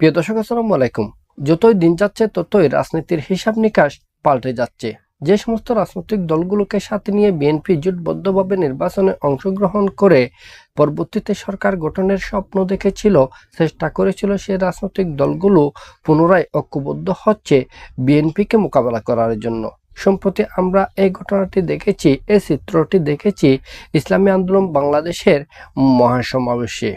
প্রিয় দর্শক, আসসালামু আলাইকুম। যতই দিন যাচ্ছে, ততই রাজনীতির হিসাব নিকাশ পাল্টে যাচ্ছে। যে সমস্ত রাজনৈতিক দলগুলোকে সাথে নিয়ে বিএনপি জোটবদ্ধভাবে নির্বাচনে অংশগ্রহণ করে পরবর্তীতে সরকার গঠনের স্বপ্ন দেখেছিল, চেষ্টা করেছিল সে রাজনৈতিক দলগুলো পুনরায় ঐক্যবদ্ধ হচ্ছে বিএনপিকে মোকাবেলা করার জন্য। সম্প্রতি আমরা এই ঘটনাটি দেখেছি, এই চিত্রটি দেখেছি ইসলামী আন্দোলন বাংলাদেশের মহাসমাবেশে।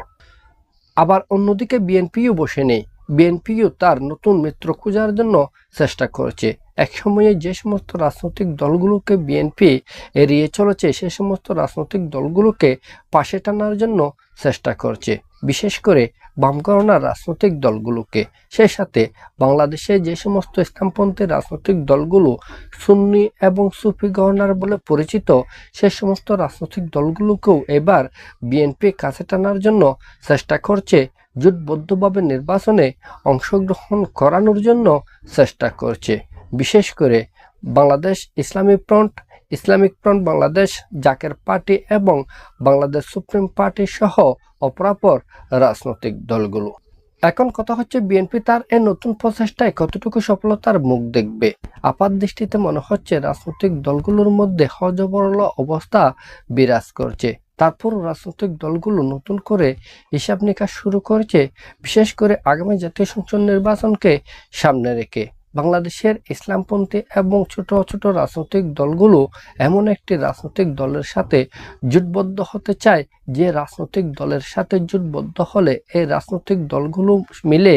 আবার অন্যদিকে বিএনপিও বসে নেই বিএনপিও তার নতুন মিত্র খোঁজার জন্য চেষ্টা করছে। এক সময়ে যে সমস্ত রাজনৈতিক দলগুলোকে বিএনপি এড়িয়ে চলেছে, সে সমস্ত রাজনৈতিক দলগুলোকে পাশে টানার জন্য চেষ্টা করছে। বিশেষ করে বামকরণা রাজনৈতিক দলগুলোকে। সেই সাথে বাংলাদেশে যে সমস্ত ইসলামপন্থী রাজনৈতিক দলগুলো সুন্নি এবং সুফি গভর্নর বলে পরিচিত, সে সমস্ত রাজনৈতিক দলগুলোকেও এবার বিএনপি কাছে টানার জন্য চেষ্টা করছে। জোটবদ্ধভাবে নির্বাচনে অংশগ্রহণ করানোর জন্য চেষ্টা করছে। বিশেষ করে Bangladesh Islami front, Islamic front Bangladesh, Zaker party এবং বাংলাদেশ সুপ্রিম পার্টি সহ অপরাপর রাজনৈতিক দলগুলো। এখন কথা হচ্ছে বিএনপি তার এই নতুন প্রচেষ্টায় কতটুকু সফলতার মুখ দেখবে। আপাত দৃষ্টিতে মনে হচ্ছে রাজনৈতিক দলগুলোর মধ্যে হজবরল অবস্থা বিরাজ করছে। তারপর রাজনৈতিক দলগুলো নতুন করে হিসাব নিকাশ শুরু করেছে, বিশেষ করে আগামী জাতীয় সংসদ নির্বাচনকে সামনে রেখে। বাংলাদেশের ইসলামপন্থী এবং ছোট ছোট রাজনৈতিক দলগুলো এমন একটি রাজনৈতিক দলের সাথে জোটবদ্ধ হতে চায়, যে রাজনৈতিক দলের সাথে জোটবদ্ধ হলে এই রাজনৈতিক দলগুলো মিলে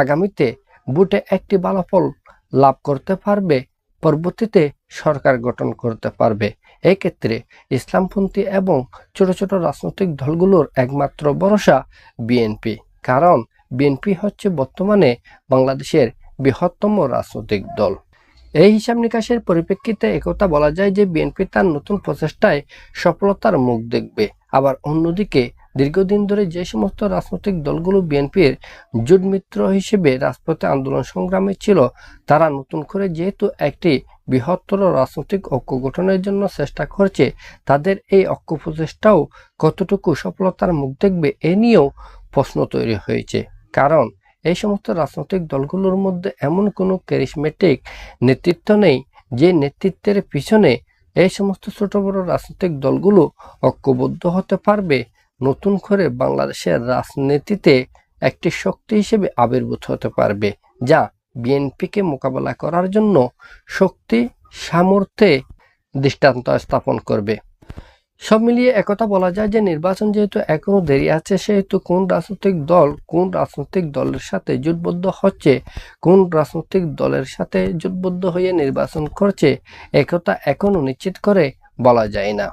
আগামীতে ভোটে একটি ফলাফল লাভ করতে পারবে। পরবর্তীতে সরকার গঠন করতে পারবে। এক্ষেত্রে ইসলামপন্থী এবং ছোট ছোট রাজনৈতিক দলগুলোর একমাত্র ভরসা বিএনপি। কারণ বিএনপি হচ্ছে বর্তমানে বাংলাদেশের বৃহত্তম রাজনৈতিক দল। এই হিসাব নিকাশের পরিপ্রেক্ষিতে একথা বলা যায় যে বিএনপি তার নতুন প্রচেষ্টায় সফলতার মুখ দেখবে। আবার অন্যদিকে দীর্ঘদিন ধরে যে সমস্ত রাজনৈতিক দলগুলো বিএনপির জোট মিত্র হিসেবে রাজপথে আন্দোলন সংগ্রামে ছিল, তারা নতুন করে যেহেতু একটি বৃহত্তর রাজনৈতিক ঐক্য গঠনের জন্য চেষ্টা করছে। তাদের এই ঐক্য প্রচেষ্টাও কতটুকু সফলতার মুখ দেখবে এ নিয়েও প্রশ্ন তৈরি হয়েছে। কারণ এই সমস্ত রাজনৈতিক দলগুলোর মধ্যে এমন কোনো ক্যারিসমেটিক নেতৃত্ব নেই যে নেতৃত্বের পিছনে এই সমস্ত ছোট বড় রাজনৈতিক দলগুলো ঐক্যবদ্ধ হতে পারবে। নতুন করে বাংলাদেশের রাজনীতিতে একটি শক্তি হিসেবে আবির্ভূত হতে পারবে, যা বিএনপিকে মোকাবেলা করার জন্য শক্তি, সামর্থ্যে দৃষ্টান্ত স্থাপন করবে। সব মিলিয়ে একথা বলা যায় যে নির্বাচন যেহেতু এখনও দেরি আছে, সেহেতু কোন রাজনৈতিক দল কোন রাজনৈতিক দলের সাথে জোটবদ্ধ হচ্ছে, কোন রাজনৈতিক দলের সাথে জোটবদ্ধ হয়ে নির্বাচন করছে, একথা এখনও নিশ্চিত করে বলা যায় না।